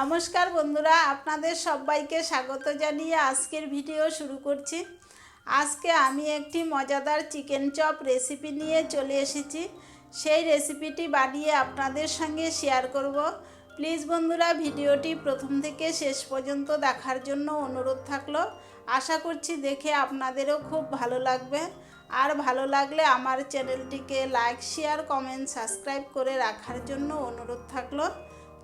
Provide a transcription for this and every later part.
নমস্কার বন্ধুরা, আপনাদের সবাইকে স্বাগত জানিয়ে আজকের ভিডিও শুরু করছি। আজকে আমি একটি মজাদার চিকেন চপ রেসিপি নিয়ে চলে এসেছি। সেই রেসিপিটি বানিয়ে আপনাদের সঙ্গে শেয়ার করব। প্লিজ বন্ধুরা, ভিডিওটি প্রথম থেকে শেষ পর্যন্ত দেখার জন্য অনুরোধ থাকল। আশা করছি দেখে আপনাদেরও খুব ভালো লাগবে। আর ভালো লাগলে আমার চ্যানেলটিকে লাইক শেয়ার কমেন্ট সাবস্ক্রাইব করে রাখার জন্য অনুরোধ থাকল।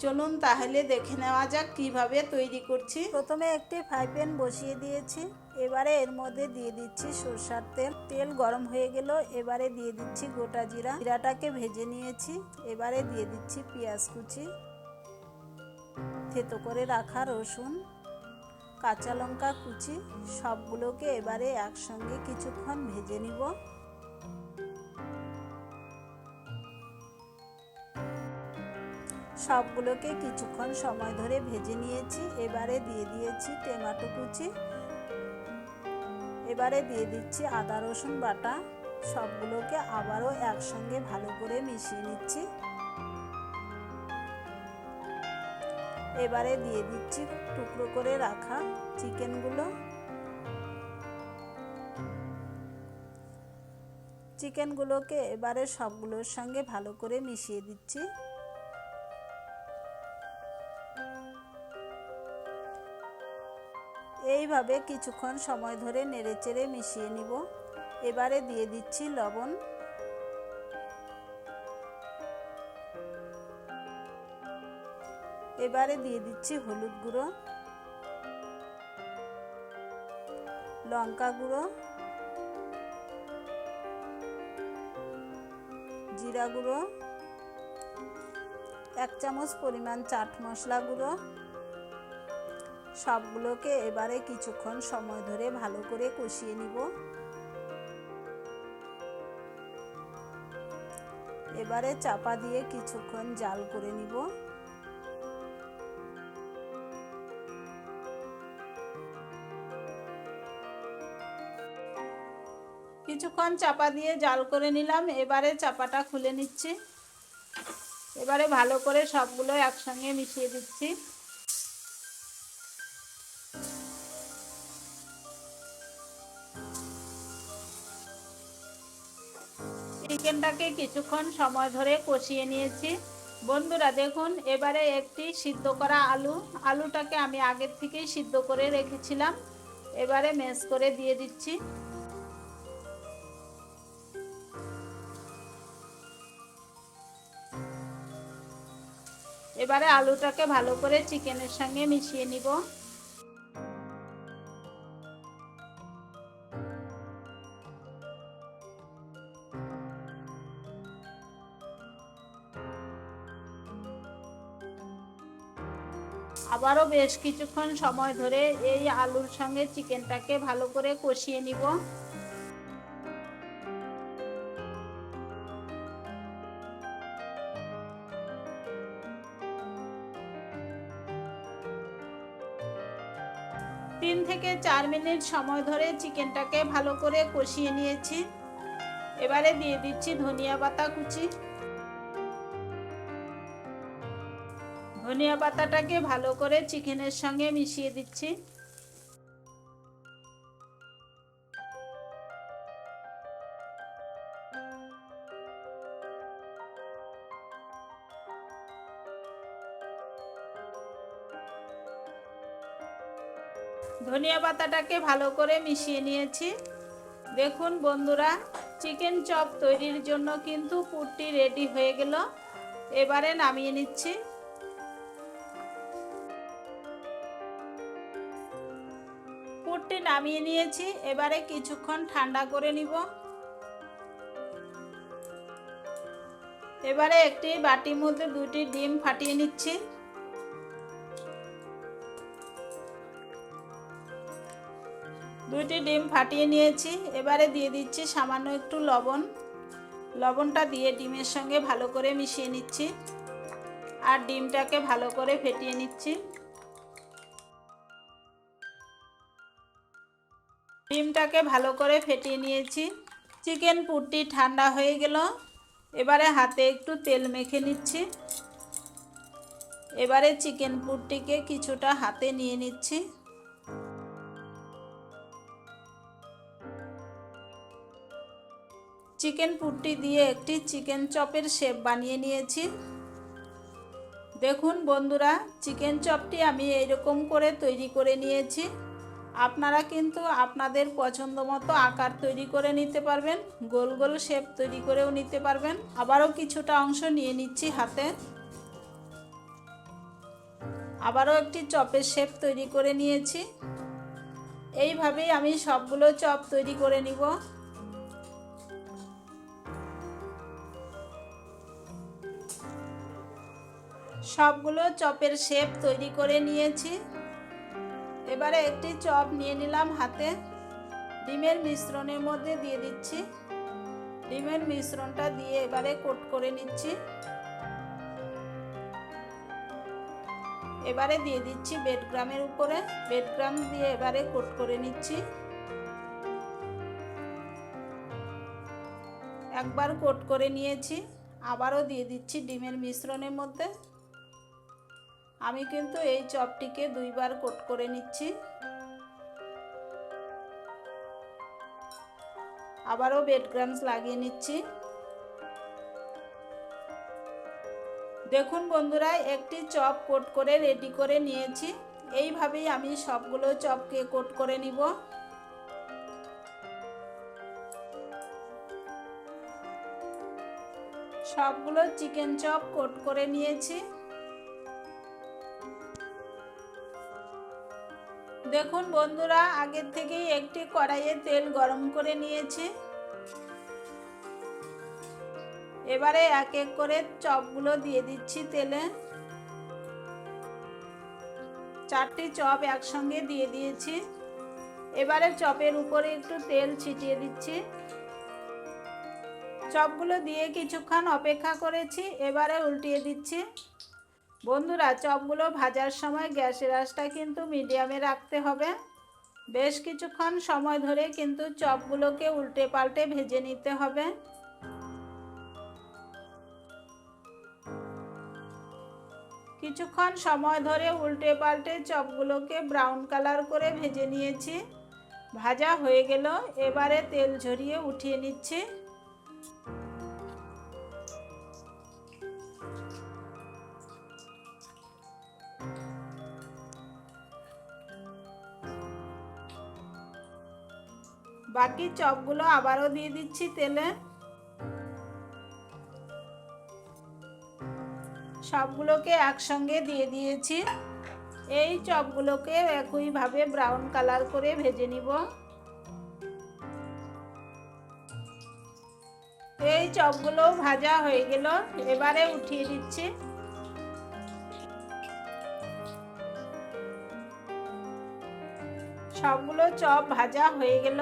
চলুন তাহলে দেখে নেওয়া যাক কীভাবে তৈরি করছি। প্রথমে একটি ফ্রাই প্যান বসিয়ে দিয়েছি। এবারে এর মধ্যে দিয়ে দিচ্ছি সরষার তেল। তেল গরম হয়ে গেল, এবারে দিয়ে দিচ্ছি গোটা জিরা। জিরাটাকে ভেজে নিয়েছি। এবারে দিয়ে দিচ্ছি পেঁয়াজ কুচি। থেতো করে রাখা রসুন, কাঁচা লঙ্কা কুচি, সবগুলোকে এবারে একসঙ্গে কিছুক্ষণ ভেজে নিব। সবগুলোকে কিছুক্ষণ সময় ধরে ভেজে নিয়েছি। এবারে দিয়ে দিয়েছি টমেটো কুচি। এবারে দিয়ে দিচ্ছি আদা, রসুন বাটা। সবগুলোকে আবারও একসঙ্গে ভালো করে মিশিয়ে নিচ্ছি। এবারে দিয়ে দিচ্ছি টুকরো করে রাখা চিকেনগুলো। চিকেনগুলোকে এবারে সবগুলোর সঙ্গে ভালো করে মিশিয়ে দিচ্ছি। এইভাবে কিছুক্ষণ সময় ধরে নেড়েচেড়ে মিশিয়ে নিব। এবারে দিয়ে দিচ্ছি লবণ। এবারে দিয়ে দিচ্ছি হলুদ গুঁড়ো। লঙ্কা গুঁড়ো। জিরা গুঁড়ো। এক চামচ পরিমাণ চাট মশলা গুঁড়ো। সবগুলোকে এবারে কিছুক্ষণ সময় ধরে ভালো করে কষিয়ে নিব। এবারে চাপা দিয়ে কিছুক্ষণ জাল করে নিব। কিছুক্ষণ চাপা দিয়ে জাল করে নিলাম, এবারে চাপাটা খুলে নিচ্ছি। এবারে ভালো করে সবগুলো একসঙ্গে মিশিয়ে দিচ্ছি। চিকেনটাকে কিছুক্ষণ সময় ধরে কষিয়ে নিয়েছি। বন্ধুরা, দেখুন, এবারে একটি সিদ্ধ করা আলু। আলুটাকে আমি আগের থেকেই সিদ্ধ করে রেখেছিলাম। এবারে ম্যাশ করে দিয়ে দিচ্ছি। এবারে আলুটাকে ভালো করে চিকেনের সঙ্গে মিশিয়ে নিব। আবারও বেশ কিছুক্ষণ সময় ধরে এই আলুর সঙ্গে চিকেনটাকে ভালো করে কষিয়ে নিব। তিন থেকে চার মিনিট সময় ধরে চিকেনটাকে ভালো করে কষিয়ে নিয়েছি। এবারে দিয়ে দিচ্ছি ধনিয়া পাতা কুচি। ধনিয়া পাতাটাকে ভালো করে চিকেনের সঙ্গে মিশিয়ে দিচ্ছি। ধনিয়া পাতাটাকে ভালো করে মিশিয়ে নিয়েছি। দেখুন বন্ধুরা, চিকেন চপ তৈরির জন্য কিন্তু পুরটি রেডি হয়ে গেল। এবারে নামিয়ে নিচ্ছি। নামিয়ে নিয়েছি। এবারে কিছুক্ষণ ঠান্ডা করে নিব। এবারে একটি বাটির মধ্যে দুটি ডিম ফাটিয়ে নিচ্ছি। দুইটি ডিম ফাটিয়ে নিয়েছি। এবারে দিয়ে দিচ্ছি সামান্য একটু লবণ। লবণটা দিয়ে ডিমের সঙ্গে ভালো করে মিশিয়ে নিচ্ছি। আর ডিমটাকে ভালো করে ফেটিয়ে নিচ্ছি। ডিমটাকে ভালো করে ফেটিয়ে নিয়েছি। চিকেন পুরটি ঠান্ডা হয়ে গেল। এবারে হাতে একটু তেল মেখে নিচ্ছি। এবারে চিকেন পুরটিকে কিছুটা হাতে নিয়ে নিচ্ছি। চিকেন পুরটি দিয়ে একটি চিকেন চপের শেপ বানিয়ে নিয়েছি। দেখুন বন্ধুরা, চিকেন চপটি আমি এইরকম করে তৈরি করে নিয়েছি। আপনারা কিন্তু আপনাদের পছন্দ মতো আকার তৈরি করে নিতে পারবেন, গোল গোল শেপ তৈরি করেও নিতে পারবেন। আবারও কিছুটা অংশ নিয়ে নিচ্ছি হাতে। আবারও একটি চপের শেপ তৈরি করে নিয়েছি। এইভাবেই আমি সবগুলো চপ তৈরি করে নিব। সবগুলো চপের শেপ তৈরি করে নিয়েছি। এবারে একটি চপ নিয়ে নিলাম হাতে। ডিমের মিশ্রণের মধ্যে দিয়ে দিচ্ছি। ডিমের মিশ্রণটা দিয়ে এবারে কোট করে নিচ্ছি। এবারে দিয়ে দিচ্ছি বেডগ্রামের উপরে। বেডগ্রাম দিয়ে এবারে কোট করে নিচ্ছি। একবার কোট করে নিয়েছি। আবারও দিয়ে দিচ্ছি ডিমের মিশ্রণের মধ্যে। আমি কিন্তু এই চপটিকে দুইবার কোট করে নিচ্ছি। আবারও বেড গ্রামস লাগিয়ে নিচ্ছি। দেখুন বন্ধুরা, একটি চপ কোট করে রেডি করে নিয়েছি। এইভাবেই আমি সবগুলো চপকে কোট করে নিব। সবগুলো চিকেন চপ কোট করে নিয়েছি। দেখুন বন্ধুরা, আগের থেকেই একটি কড়াইয়ে তেল গরম করে নিয়েছি। এবারে এক এক করে চপগুলো দিয়ে দিচ্ছি তেলে। চারটি চপ একসঙ্গে দিয়ে দিয়েছি। এবারে চপের উপরে একটু তেল ছিটিয়ে দিচ্ছি। চপগুলো দিয়ে কিছুক্ষণ অপেক্ষা করেছি, এবারে উল্টিয়ে দিচ্ছি। বন্ধুরা, চপগুলো ভাজার সময় গ্যাসের আঁচটা কিন্তু মিডিয়ামে রাখতে হবে। বেশ কিছুক্ষণ সময় ধরে কিন্তু চপগুলোকে উল্টে পাল্টে ভেজে নিতে হবে। কিছুক্ষণ সময় ধরে উল্টে পাল্টে চপগুলোকে ব্রাউন কালার করে ভেজে নিয়েছি। ভাজা হয়ে গেল, এবারে তেল ঝরিয়ে উঠিয়ে নিচ্ছি। বাকি চপগুলো আবারও দিয়ে দিচ্ছি তেলে। সবগুলোকে একসঙ্গে দিয়ে দিয়েছি। এই চপগুলোকে একইভাবে ব্রাউন কালার করে ভেজে নিব। এই চপগুলো ভাজা হয়ে গেল, এবারে উঠিয়ে দিচ্ছি। সবগুলো চপ ভাজা হয়ে গেল।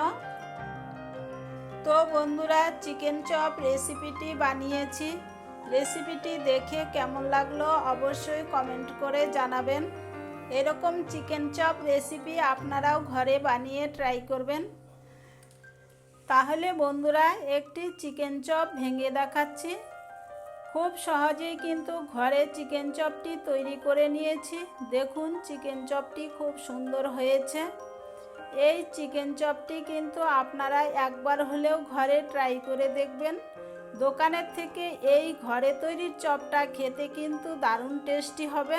তো বন্ধুরা চিকেন চপ রেসিপিটি বানিয়েছি। রেসিপিটি দেখে কেমন লাগল অবশ্যই কমেন্ট করে জানাবেন। এরকম চিকেন চপ রেসিপি আপনারাও ঘরে বানিয়ে ট্রাই করবেন। তাহলে বন্ধুরা, একটি চিকেন চপ ভেঙে দেখাচ্ছি। খুব সহজেই কিন্তু ঘরে চিকেন চপটি তৈরি করে নিয়েছি। দেখুন চিকেন চপটি খুব সুন্দর হয়েছে। এই চিকেন চপটি কিন্তু আপনারা একবার হলেও ঘরে ট্রাই করে দেখবেন। দোকানের থেকে এই ঘরে তৈরির চপটা খেতে কিন্তু দারুণ টেস্টি হবে।